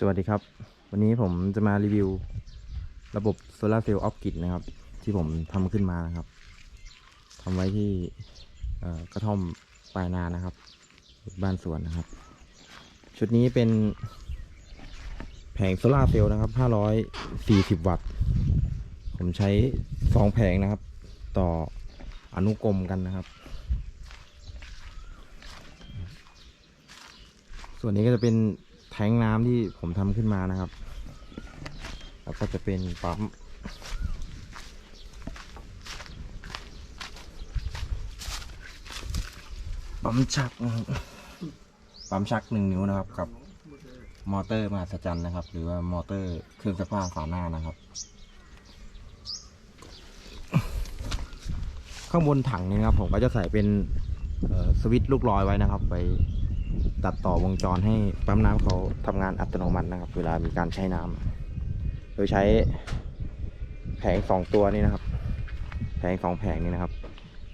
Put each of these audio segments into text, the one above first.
สวัสดีครับ วันนี้ผมจะมารีวิว ระบบโซลาร์เซลล์ออฟกิดนะครับ ที่ผมทำขึ้นมานะครับทำไว้ที่กระท่อมปลายนานะครับ บ้านสวนนะครับ ชุดนี้เป็นแผงโซลาร์เซลล์นะครับ 540 วัตต์ ผมใช้2แผงนะครับ ต่ออนุกรมกันนะครับ ส่วนนี้ก็จะเป็น แทงน้ำที่ผมทำขึ้นมานะครับ แล้วก็จะเป็นปั๊มปั๊มชักนะครับปั๊มชักหนึ่งนิ้วนะครับกับ มอเตอร์มหัศจรรย์นะครับ หรือว่ามอเตอร์เครื่องซักผ้าฝาหน้านะครับ ข้างบนถังนี้นะครับ ผมก็จะใส่เป็นสวิตช์ลูกลอยไว้นะครับไป ตัดต่อวงจรให้ปั๊มน้ำเขาทำงานอัตโนมัตินะครับ เวลามีการใช้น้ำโดยใช้แผงสองตัวนี้นะครับ แผงสองแผงนี้นะครับ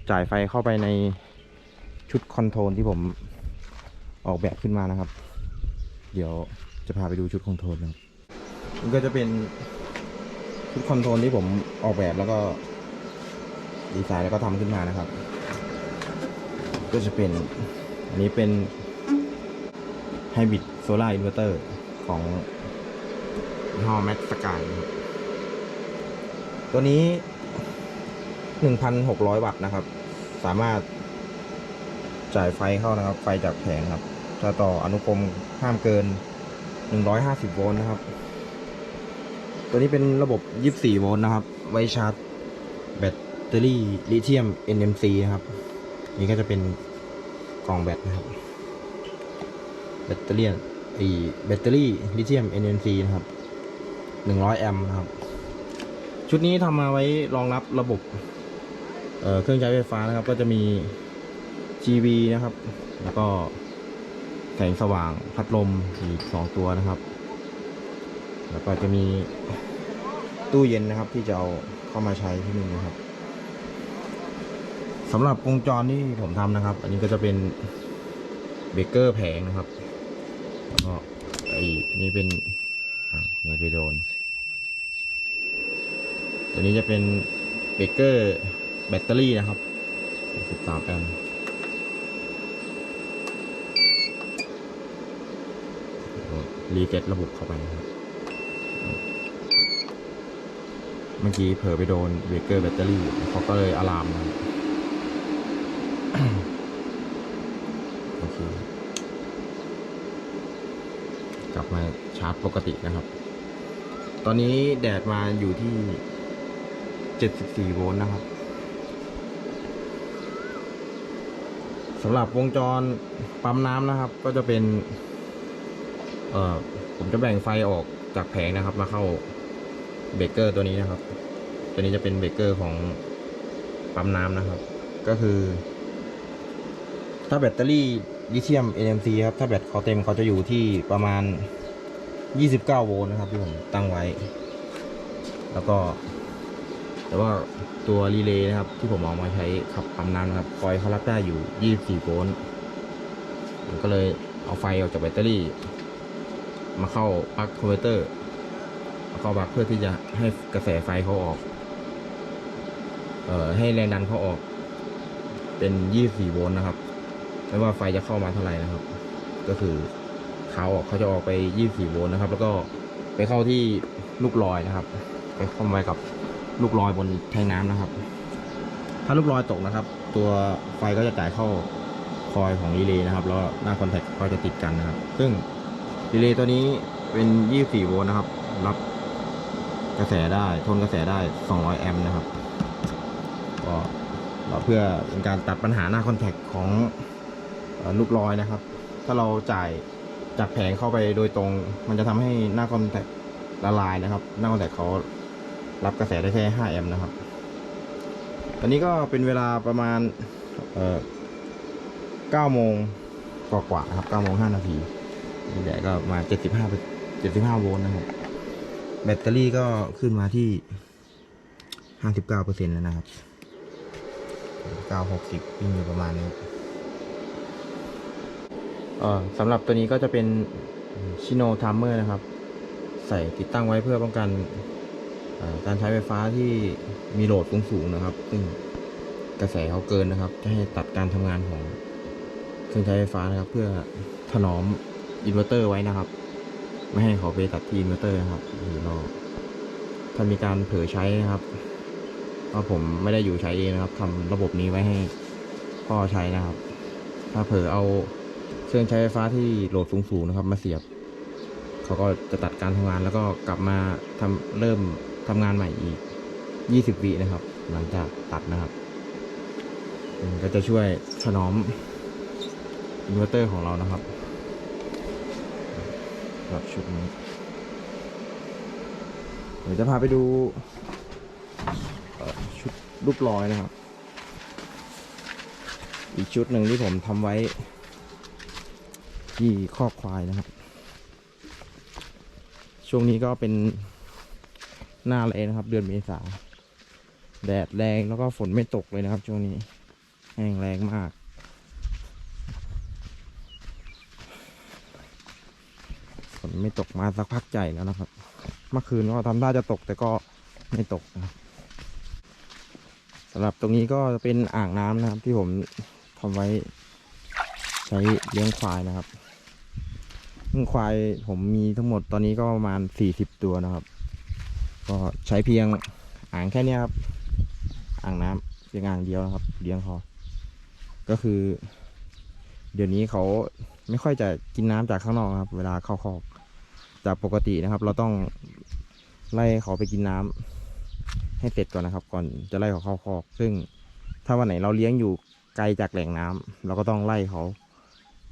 จ่ายไฟเข้าไปในชุดคอนโทรลที่ผมออกแบบขึ้นมานะครับ เดี๋ยวจะพาไปดูชุดคอนโทรลนะครับมันก็จะเป็นชุดคอนโทรลที่ผมออกแบบแล้วก็ดีไซน์แล้วก็ทำขึ้นมานะครับ ก็จะเป็นอันนี้เป็น Hybrid Solar Inverter ของยี่ห้อ Max Sky นะครับตัวนี้ 1,600 วัตต์นะครับ สามารถจ่ายไฟเข้านะครับ ไฟจากแผงครับถ้าต่ออนุกรมห้ามเกิน 150 โวลต์นะครับ ตัวนี้เป็นระบบ 24 โวลต์นะครับ ไว้ชาร์จแบตเตอรี่ลิเธียม NMC นะครับ นี่ก็จะเป็นกล่องแบตนะครับ แบตเตอรี่ไอแบตเตอรี่ลิเธียม NMC นะครับ 100 แอมป์นะครับ ชุดนี้ทำมาไว้รองรับระบบเเครื่องใช้ไฟฟ้านะครับ ก็จะมี GB นะครับ แล้วก็แสงสว่างพัดลมอีกสองตัวนะครับ แล้วก็จะมีตู้เย็นนะครับ ที่จะเอาเข้ามาใช้ที่นี่นะครับสำหรับวงจรที่ผมทำนะครับ อันนี้ก็จะเป็นเบเกอร์แผงนะครับ ก็ไอ้นี่เป็นอ่านี่ไปโดน ตัวนี้จะเป็นเบเกอร์แบตเตอรี่นะครับ13แอมป์รีเซ็ตระบบเข้าไปครับ เมื่อกี้เผลอไปโดนเบรกเกอร์แบตเตอรี่เขาก็เลยอะลามนะครับ โอเค ก ลับมาชาร์จปกตินะครับ ตอนนี้แดดมาอยู่ที่ 74 โวลต์นะครับสำหรับวงจรปั๊มน้ำนะครับ ก็จะเป็นเอ่อผมจะแบ่งไฟออกจากแผงนะครับ มาเข้าเบรกเกอร์ตัวนี้นะครับ ตัวนี้จะเป็นเบรกเกอร์ของปั๊มน้ำนะครับ ก็คือ ถ้าแบตเตอรี่ ลิเธียม NMC ครับ ถ้าแบตเขาเต็มเขาจะอยู่ที่ประมาณ 29 โวลต์นะครับที่ผมตั้งไว้ แล้วก็ แต่ว่าตัวรีเลย์นะครับ ที่ผมเอามาใช้ขับปั๊มน้ำนะครับคอยเขารับได้อยู่ 24 โวลต์ผมก็เลยเอาไฟออกจากแบตเตอรี่ มาเข้าปลั๊กคอนเวเตอร์เข้าบักเพื่อที่จะให้กระแสไฟเขาออก เอ่อให้แรงดันเขาออก เป็น 24 โวลต์นะครับ ไม่ว่าไฟจะเข้ามาเท่าไหร่นะครับ ก็คือเขาออกเขาจะออกไป 24 โวลต์นะครับ แล้วก็ไปเข้าที่ลูกลอยนะครับ ไปเข้าไปกับลูกลอยบนแทงน้ำนะครับ ถ้าลูกลอยตกนะครับ ตัวไฟก็จะจ่ายเข้าคอยของรีเลย์นะครับแล้วหน้าคอนแทคก็จะติดกันนะครับ ซึ่งรีเลย์ตัวนี้เป็น 24 โวลต์นะครับ รับกระแสได้ทนกระแสได้ 200 แอมป์นะครับ ก็เพื่อเป็นการตัดปัญหาหน้าคอนแทคของ ลูกลอยนะครับ ถ้าเราจ่ายจากแผงเข้าไปโดยตรง มันจะทำให้หน้าคอนแทคละลายนะครับ หน้าคอนแทคเขารับกระแสได้แค่ 5 แอมป์นะครับ ตอนนี้ก็เป็นเวลาประมาณเ9โมงกว่าๆครับ9โมง5นาทีนี่แดดก็มา 75 75 โวลต์นะครับ แบตเตอรี่ก็ขึ้นมาที่ 59%แล้วนะครับ 960วิ่งอยู่ประมาณนี้ สำหรับตัวนี้ก็จะเป็นชิโนทัมเมอร์นะครับ ใส่ติดตั้งไว้เพื่อป้องกันการใช้ไฟฟ้าที่มีโหลดสูงๆนะครับ ซึ่งกระแสเขาเกินนะครับ จะให้ตัดการทำงานของเครื่องใช้ไฟฟ้านะครับ เพื่อถนอมอินเวอร์เตอร์ไว้นะครับ ไม่ให้เขาไปตัดที่อินเวอร์เตอร์นะครับหรือเราถ้ามีการเผลอใช้นะครับเพราะผมไม่ได้อยู่ใช้เองนะครับทำระบบนี้ไว้ให้พ่อใช้นะครับ ถ้าเผลอเอา เครื่องใช้ไฟฟ้าที่โหลดสูงๆนะครับ มาเสียบ เขาก็จะตัดการทำงานแล้วก็กลับมาทำเริ่มทำงานใหม่อีก 20วินะครับ หลังจากตัดนะครับก็จะช่วยถนอมอินเวอร์เตอร์ของเรานะครับรับชุดนี้เดี๋ยวจะพาไปดูชุดรูปรอยนะครับ อีกชุดหนึ่งที่ผมทำไว้ ที่คอกควายนะครับ ช่วงนี้ก็เป็นหน้าแรงนะครับ เดือนเมษาแดดแรงแล้วก็ฝนไม่ตกเลยนะครับ ช่วงนี้แห้งแรงมาก ฝนไม่ตกมาสักพักใหญ่แล้วนะครับ เมื่อคืนก็ทำท่าจะตกแต่ก็ไม่ตกนะครับสำหรับตรงนี้ก็จะเป็นอ่างน้ำนะครับ ที่ผมทำไว้ใช้เลี้ยงควายนะครับ ซึ่งควายผมมีทั้งหมดตอนนี้ก็ประมาณสี่สิบตัวนะครับ ก็ใช้เพียงอ่างแค่นี้ครับ อ่างน้ำเพียงอ่างเดียวนะครับ เลี้ยงเขาก็คือ เดี๋ยวนี้เขาไม่ค่อยจะกินน้ำจากข้างนอกครับ เวลาเข้าคอกจากปกตินะครับ เราต้องไล่เขาไปกินน้ำให้เสร็จก่อนนะครับ ก่อนจะไล่เขาเข้าคอก ซึ่งถ้าวันไหนเราเลี้ยงอยู่ไกลจากแหล่งน้ำเราก็ต้องไล่เขา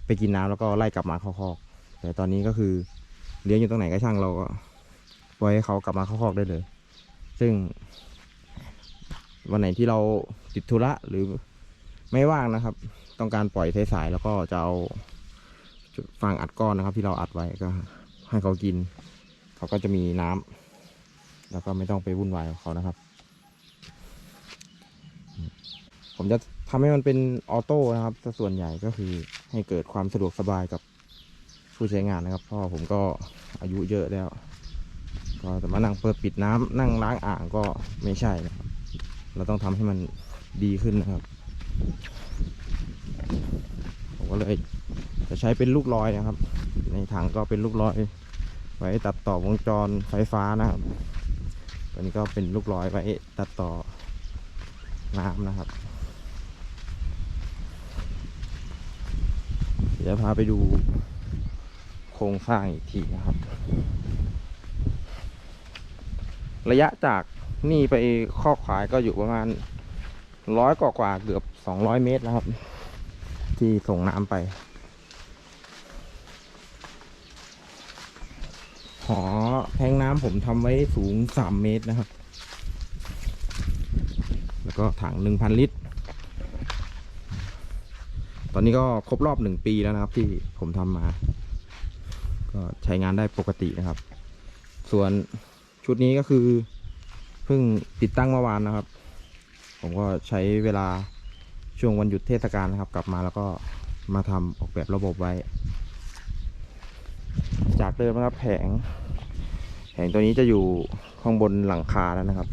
ไปกินน้ำแล้วก็ไล่กลับมาเข้าคอก แต่ตอนนี้ก็คือเลี้ยงอยู่ตรงไหนก็ช่างเราก็ปล่อยให้เขากลับมาเข้าคอกได้เลย ซึ่ง วันไหนที่เราติดธุระหรือไม่ว่างนะครับ ต้องการปล่อยสายๆแล้วก็จะเอาฟางอัดก้อนนะครับ ที่เราอัดไว้ก็ ให้เขากิน เขาก็จะมีน้ำแล้วก็ไม่ต้องไปวุ่นวายกับเขานะครับ ผมจะทำให้มันเป็นออโต้นะครับส่วนใหญ่ก็คือให้เกิดความสะดวกสบายกับ ผู้ใช้งานนะครับ พ่อผมก็อายุเยอะแล้ว ก็จะมานั่งเปิดปิดน้ำนั่งล้างอ่างก็ไม่ใช่นะครับ เราต้องทำให้มันดีขึ้นนะครับผมก็เลยจะใช้เป็นลูกลอยนะครับ ในถังก็เป็นลูกลอย ไว้ตัดต่อวงจรไฟฟ้านะครับตัวนี้ก็เป็นลูกลอยไว้ตัดต่อน้ำนะครับเดี๋ยวพาไปดู ครงสร้างอีกทีนะครับ ระยะจากนี่ไปข้อขวายก็อยู่ประมาณร้อยกว่ากว่าเกือบสองร้อยเมตรนะครับ ที่ส่งน้ำไปหอแทงน้ำผมทำไว้สูงสามเมตรนะครับ แล้วก็ถังหนึ่งพันลิตร ตอนนี้ก็ครบรอบหนึ่งปีแล้วนะครับที่ผมทำมา ก็ใช้งานได้ปกตินะครับ ส่วนชุดนี้ก็คือเพิ่งติดตั้งเมื่อวานนะครับ ผมก็ใช้เวลาช่วงวันหยุดเทศกาลนะครับ กลับมาแล้วก็มาทำออกแบบระบบไว้ จากเดิมนะครับแผง แผงตัวนี้จะอยู่ข้างบนหลังคาแล้วนะครับ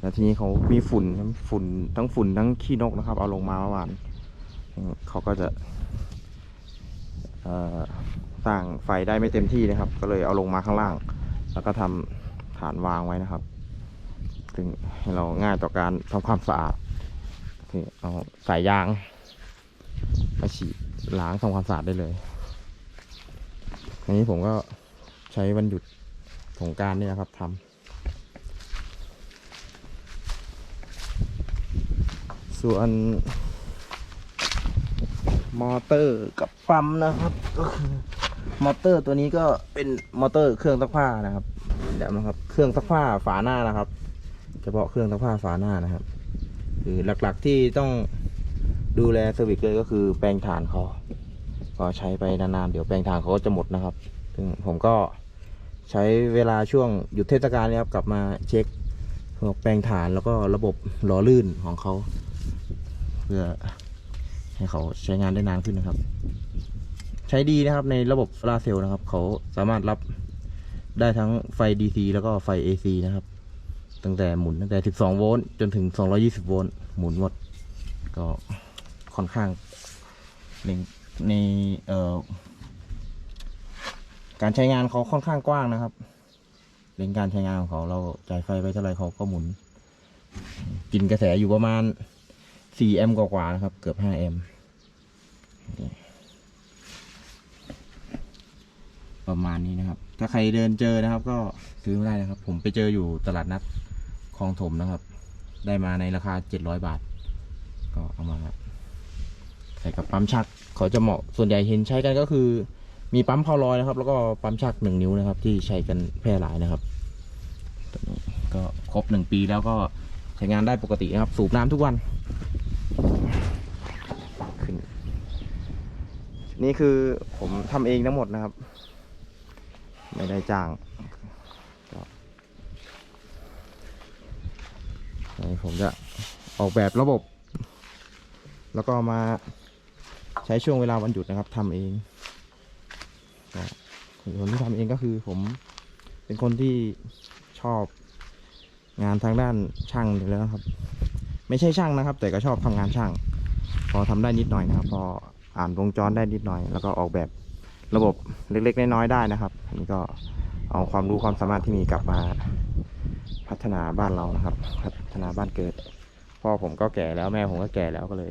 แล้วทีนี้เขามีฝุ่นฝุ่นทั้งฝุ่นทั้งขี้นกนะครับ เอาลงมาเมื่อวานเขาก็จะเอ่อ สร้างไฟได้ไม่เต็มที่นะครับ ก็เลยเอาลงมาข้างล่าง แล้วก็ทำฐานวางไว้นะครับ ซึ่งให้เราง่ายต่อการทำความสะอาดที่เอาสายยางมาฉีดล้างทำความสะอาดได้เลยอันนี้ผมก็ใช้วันหยุดสงการนี่นะครับทำส่วนมอเตอร์กับปั๊มนะครับก็คือ มอเตอร์ตัวนี้ก็เป็นมอเตอร์เครื่องซักผ้านะครับเดี๋ยวนะครับ เครื่องซักผ้าฝาหน้านะครับ เฉพาะเครื่องซักผ้าฝาหน้านะครับ คือหลักๆที่ต้องดูแลเซอร์วิสเลยก็คือแปลงฐานเขาก็ใช้ไปนานๆเดี๋ยวแปลงฐานเขาก็จะหมดนะครับ ซึ่งผมก็ใช้เวลาช่วงหยุดเทศกาลนี้ครับ กลับมาเช็คพวกแปลงฐานแล้วก็ระบบหล่อลื่นของเขาเพื่อให้เขาใช้งานได้นานขึ้นนะครับ ช้ช้ดีนะครับในระบบโซลาเซลล์นะครับ เขาสามารถรับได้ทั้งไฟ DC แล้วก็ไฟ AC นะครับ ตั้งแต่หมุนตั้งแต่ 12 โวลต์จนถึง 220 โวลต์หมุนหมด ก็ค่อนข้างในในเอ่อการใช้งานเขาค่อนข้างกว้างนะครับเรื่องการใช้งานของเขาเราจ่ายไฟไปเท่าไหร่เขาก็หมุน กินกระแสอยู่ประมาณ4แอมป์กว่าๆนะครับ เกือบ5แอมป์นี่ ประมาณนี้นะครับ ถ้าใครเดินเจอนะครับ ก็ซื้อไม่ได้นะครับ ผมไปเจออยู่ตลาดนัดคลองถมนะครับ ได้มาในราคา700บาท ก็เอามาใส่กับปั๊มชักเขาจะเหมาะส่วนใหญ่เห็นใช้กันก็คือ มีปั๊มเผาลอยนะครับ แล้วก็ปั๊มชักหนึ่งนิ้วนะครับ ที่ใช้กันแพร่หลายนะครับก็ครบหนึ่งปีแล้วก็ใช้งานได้ปกตินะครับ สูบน้ำทุกวันนนี่คือผมทำเองทั้งหมดนะครับ ไม่ได้จ้างก็นี่ผมจะออกแบบระบบ แล้วก็มาใช้ช่วงเวลาวันหยุดนะครับทำเองก็คนที่ทำเองก็คือผมเป็นคนที่ชอบงานทางด้านช่างอยู่แล้วนะครับ ไม่ใช่ช่างนะครับ แต่ก็ชอบทำงานช่าง พอทำได้นิดหน่อยนะครับ พออ่านวงจรได้นิดหน่อย แล้วก็ออกแบบ ระบบเล็กๆน้อยๆได้นะครับอันนี้ก็เอาความรู้ความสามารถที่มีกลับมาพัฒนาบ้านเรานะครับ พัฒนาบ้านเกิดพ่อผมก็แก่แล้วแม่ผมก็แก่แล้วก็เลย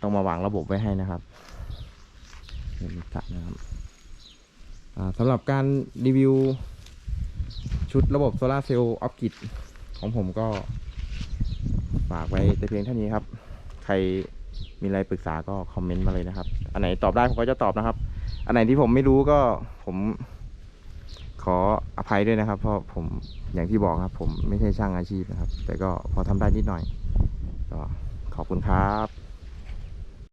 ต้องมาวางระบบไว้ให้นะครับนี่มีสระนะครับสำหรับการรีวิวชุดระบบโซลาเซลล์ออฟกิดของผมก็ฝากไว้แต่เพียงเท่านี้ครับ ใครมีอะไรปรึกษาก็คอมเมนต์มาเลยนะครับ อันไหนตอบได้ผมก็จะตอบนะครับ อันไหนที่ผมไม่รู้ก็ผมขออภัยด้วยนะครับ เพราะผมอย่างที่บอกครับ ผมไม่ใช่ช่างอาชีพนะครับ แต่ก็พอทำได้นิดหน่อยก็ขอบคุณครับ